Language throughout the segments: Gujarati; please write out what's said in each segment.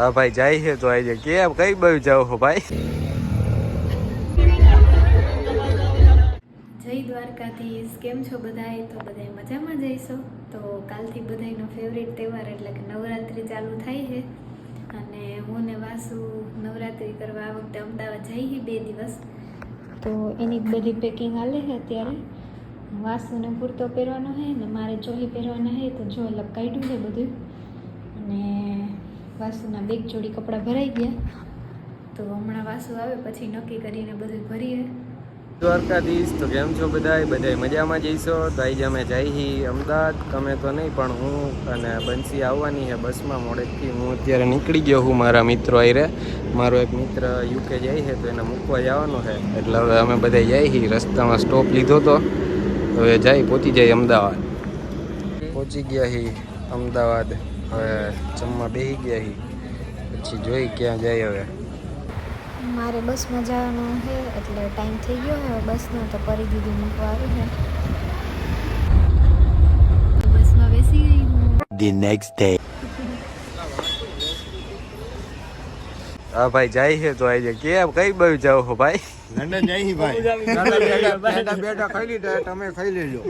હા ભાઈ, જાય છે તો આજે કેમ, કઈ બાજુ જાવ છો ભાઈ? જય દ્વારકાધીશ. કેમ છો બધાય? તો બધાય મજામાં જઈશો તો કાલથી બધાયનો ફેવરેટ તહેવાર એટલે કે નવરાત્રિ ચાલુ થાય છે. અને હું ને વાસુ નવરાત્રિ કરવા આ વખતે અમદાવાદ જઈએ બે દિવસ. તો એની બધી પેકિંગ હાલે છે અત્યારે. વાસુને પૂરતો પહેરવાનો છે ને મારે ચોલી પહેરવાના છે તો જો લગ કાઢ્યું છે બધું. અને વાસુના બેગ જોડી કપડાં ભરાઈ ગયા. તો હમણાં વાસુ આવે પછી નક્કી કરીને બધું ભરીએ. દ્વારકાધીશ, તો કેમ છો બધાય? બધાય મજામાં જઈશો? તો આજે અમે જઈ અમદાવાદ તમે તો નહીં, પણ હું અને બંસી આવવાની છે બસમાં. મોડેથી હું અત્યારે નીકળી ગયો હું, મારા મિત્રો આરે મારો એક મિત્ર યુકે જાય છે, તો એને મૂકવા જવાનું છે. એટલે હવે અમે બધા જઈ રસ્તામાં સ્ટોપ લીધો તો હવે જાય પહોંચી જાય અમદાવાદ. પહોંચી ગયા હી અમદાવાદ. હવે જમવા બેસી ગયા હી. પછી જોઈ ક્યાં જાય હવે. મારે બસમાં જવાનું છે એટલે ટાઈમ થઈ ગયો હવે બસનો તો પરી દીદી મૂકવા આવી છે. બસમાં બેસી ગઈ હું. The next day. હા ભાઈ જાય છે તો આજે. કેમ કઈ બાજુ જાવ છો ભાઈ? લંડન જઈ ભાઈ. બેઠા બેઠા ખાઈ લીધા તમે ખાઈ લેજો.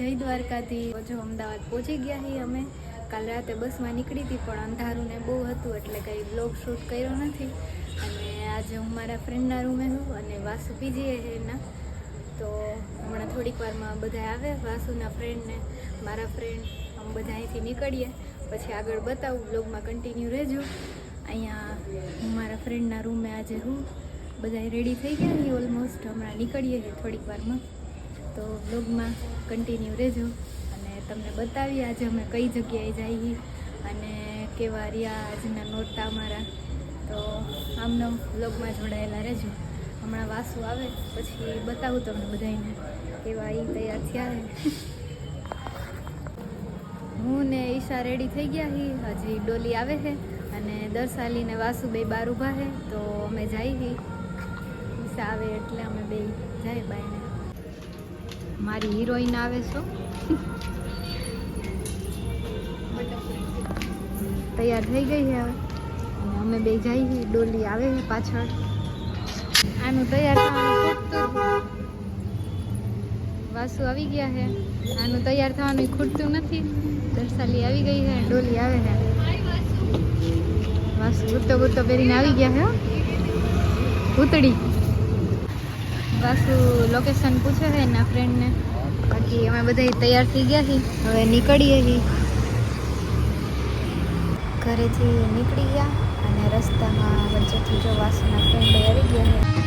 જય દ્વારકાથી જો અમદાવાદ પહોંચી ગયા છીએ અમે. કાલ રાતે બસમાં નીકળી હતી, પણ અંધારું ને બહુ હતું, એટલે કંઈ બ્લોગ શૂટ કર્યો નથી. અને આજે હું મારા ફ્રેન્ડના રૂમે છું અને વાસુ પીજીએ એના. તો હમણાં થોડીક વારમાં બધા આવે વાસુના ફ્રેન્ડને મારા ફ્રેન્ડ અમે બધા અહીંથી નીકળીએ. પછી આગળ બતાવું બ્લોગમાં કન્ટિન્યુ રહેજો. અહીંયા હું મારા ફ્રેન્ડના રૂમે આજે હું. બધા રેડી થઈ ગયા ઓલમોસ્ટ હમણાં નીકળીએ થોડીક વારમાં. તો બ્લોગમાં કન્ટિન્યુ રહેજો. અને તમને બતાવીએ આજે અમે કઈ જગ્યાએ જઈએ અને કેવા રહ્યા આજના નોરતા અમારા. તો આમનો બ્લોગમાં જોડાયેલા રહેજો. હમણાં વાસુ આવે, પછી બતાવું તમને બધાને કેવા એ તૈયાર થયા હું ને ઈશા રેડી થઈ ગયા હી. હજી ડોલી આવે છે અને દર્શાલી ને વાસુ બે બાર ઊભા છે. તો અમે જઈએ ઈશા આવે એટલે અમે બે જાય બાઈને મારી હિરોઈન આવે છો. તૈયાર થઈ ગઈ છે હવે. અમે બે જઈ છીએ, ડોલી આવે છે પાછળ. આનું તૈયાર થવાનું વાસુ આવી ગયા છે. આનું તૈયાર થવાનું ખૂટતું નથી. દરસાલી આવી ગઈ છે, ડોલી આવે છે. વાસુ ગુત્તો ગુત્તો પહેરીને આવી ગયા છે. ભૂતડી વાસુ લોકેશન પૂછે છે એના ફ્રેન્ડને બાકી અમે બધા તૈયાર થઈ ગયા છીએ. હવે નીકળીએ છીએ. ઘરેથી નીકળી ગયા અને રસ્તામાં વચ્ચેથી જો વાસુના ફ્રેન્ડ આવી ગયા છે.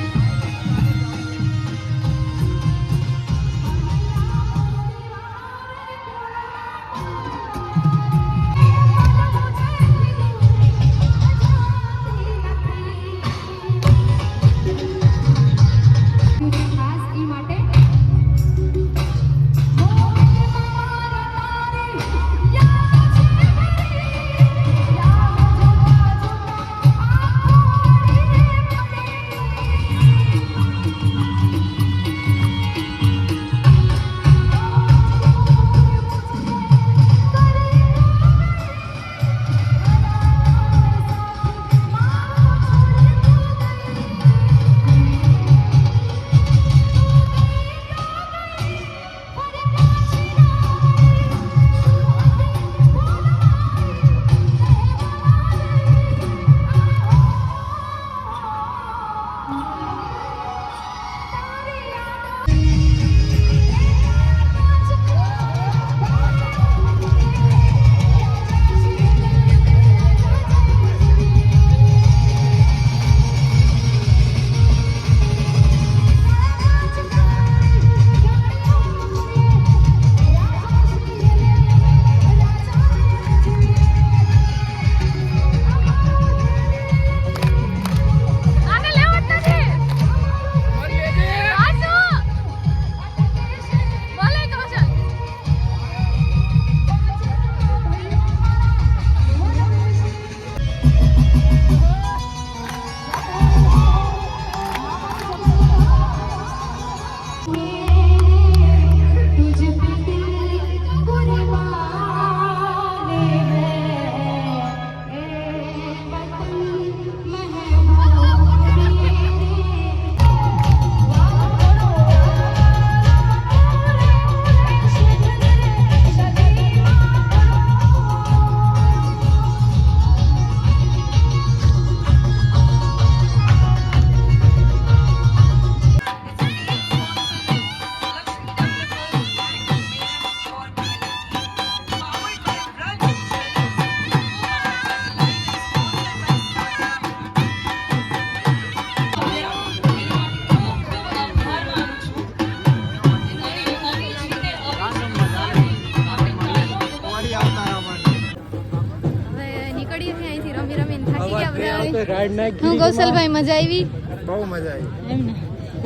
હું કૌશલભાઈ મજા આવી? બહુ મજા આવી. એમ ને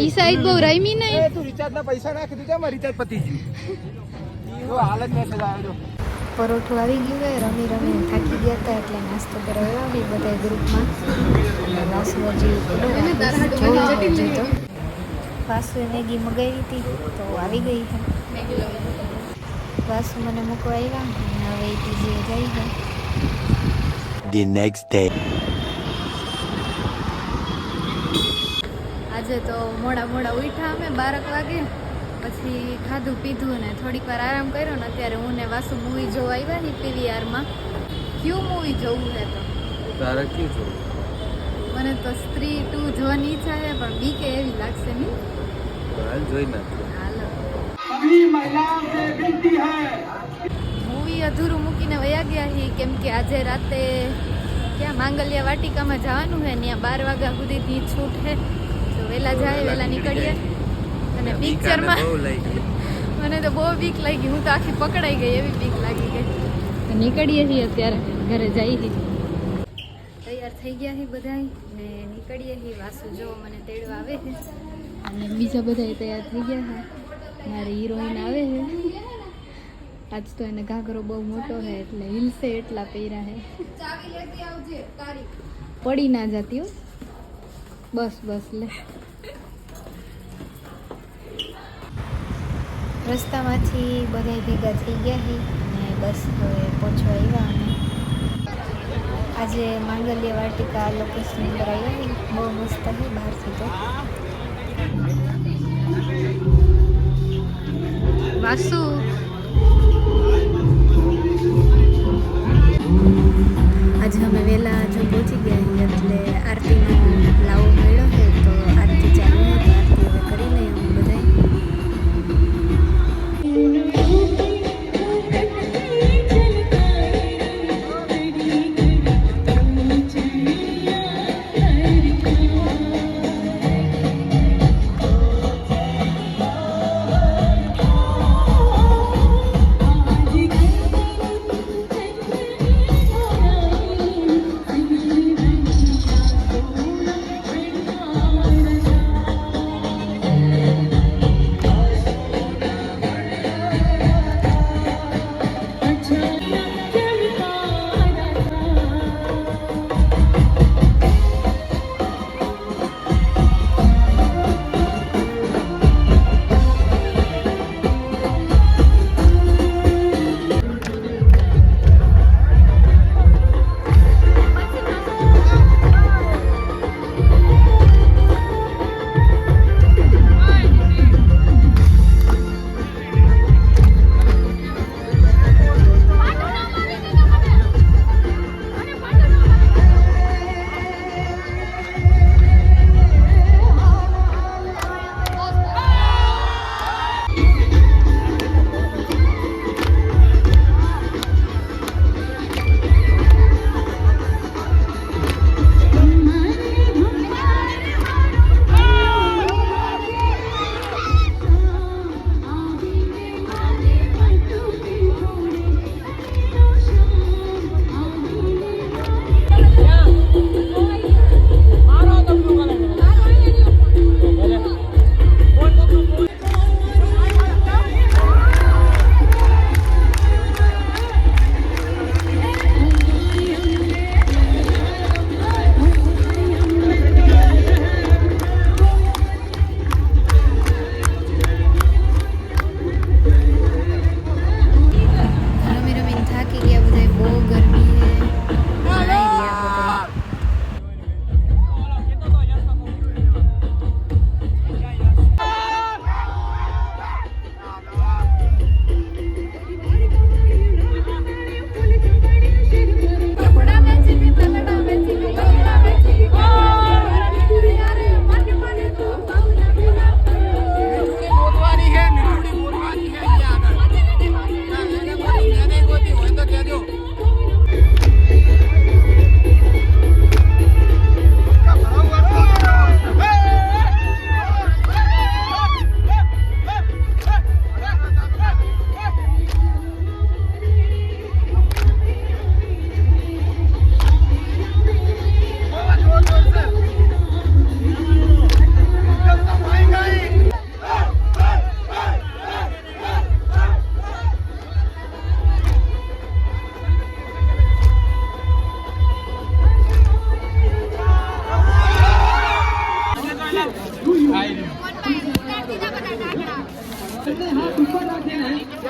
ઈ સાઈડ બહુ રમી એ તું રિચાર્જ ના પૈસા નાખી દીધા મારે રિચાર્જ પતી ગયું. જો હાલ જ મેસેજ આવ્યો પરોઠું આવી ગયું હોય રમી રમી થાકી ગયા હતા એટલે નાસ્તો કરાવ્યો આવી બધા ગ્રુપમાં. અને વાસુ હજી જોઈ વાસુએ મેગી મગાવી હતી તો આવી ગઈ છે વાસુ મને મૂકવા આવ્યા અને હવે પીજીએ જઈ છે the next day. આજે તો મોડા મોડા ઉઠ્યા અમે બારક વાગે. પછી ખાધું પીધું ને થોડીક વાર આરામ કર્યો ને અત્યારે હું ને વાસુ મૂવી જોવા આવ્યા ને પીવીઆરમાં કયું મૂવી જોવું છે તો? તારે કયું છું મને તો સ્ત્રી ટુ જોવાની ઈચ્છા છે પણ બી કે એવી લાગશે નહીં. હાલ જોઈ નાખ્યું હાલો. મૂવી અધૂરું મૂકીને વયા ગયા હી કેમ કે આજે રાતે ક્યાં માંગલ્યા વાટિકામાં જવાનું છે ત્યાં બાર વાગ્યા સુધીની છૂટ છે તો વહેલા જાય વહેલા નીકળીએ. અને પિક્ચરમાં બહુ મને તો બહુ બીક લાગી. હું તો આખી પકડાઈ ગઈ એવી બીક લાગી ગઈ. તો નીકળીએ છીએ અત્યારે ઘરે જઈ છીએ તૈયાર થઈ ગયા છે બધા ને નીકળીએ છીએ વાસુ જો મને તેડવા આવે છે અને બીજા બધા તૈયાર થઈ ગયા છે મારી હિરોઈન આવે છે આજ તો એને ઘાઘરો બહુ મોટો છે એટલે હિલસે એટલા પહેર્યા છે પડી ના જતી હો. બસ બસ, લે. રસ્તામાંથી બધા ભેગા થઈ ગયા છે અને બસ હવે પહોંચવા આવ્યા અમે. આજે માંગલ્ય વાટિકા લોકેશન ઉપર આવ્યા બહુ મસ્ત છે બહારથી તો. વાસુ.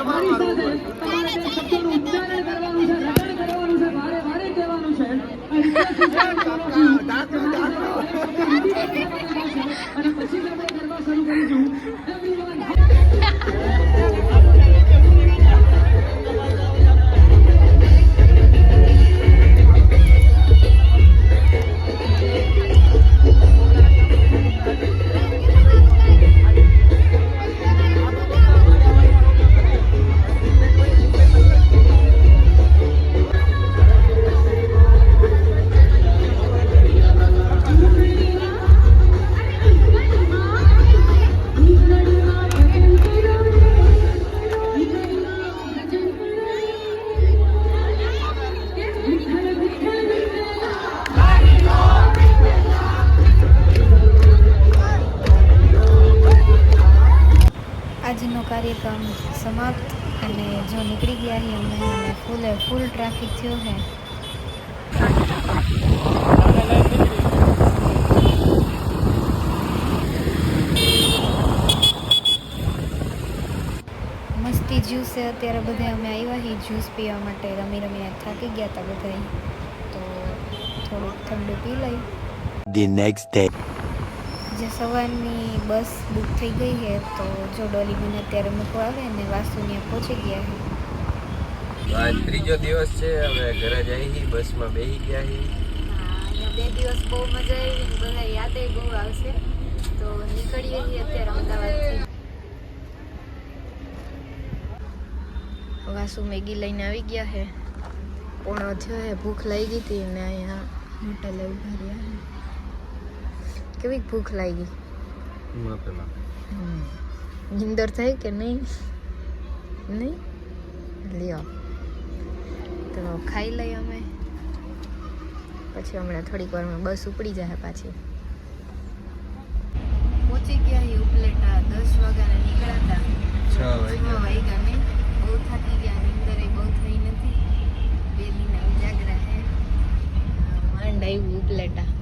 আমারই જો નીકળી ગયા છીએ અમે અને ફૂલે ફૂલ ટ્રાફિક થયો છે મસ્તી જ્યુસ છે અત્યારે બધા અમે આવ્યા છીએ જ્યુસ પીવા માટે. રમી રમીને થાકી ગયા હતા બધા તો થોડુંક ઠંડુ પી લઈ The next day. જે સવારની બસ બુક થઈ ગઈ છે તો જો ડોલી મને અત્યારે મૂકવા આવે ને વાસુને પહોંચી ગયા છે. આજ ત્રીજો દિવસ છે હવે ઘરે જઈ બસમાં બેસી ગયા હી. અહીંયા બે દિવસ બહુ મજા આવી ને બધા યાદે બહુ આવશે. તો નીકળીએ છીએ અત્યારે અમદાવાદથી. વાસુ મેગી લઈને આવી ગયા છે. પણ છે ભૂખ લાગી હતી ને અહીંયા હોટલે ઊભા રહ્યા કેવી ભૂખ લાગી? નિંદર થઈ કે નહીં? નહીં? લ્યો. તો ખાઈ લઈ અમે. પછી હમણાં થોડીક વારમાં બસ ઉપડી જાય પાછી. પહોંચી ગયા એ ઉપલેટા. દસ વાગ્યા નીકળ્યા હતા. છ વાગ્યા. નહીં. બહુ થાકી ગયા. નિંદર એ બહુ થઈ નથી. બેલીના ઉજાગરા હે. માંડ આવ્યું ઉપલેટા.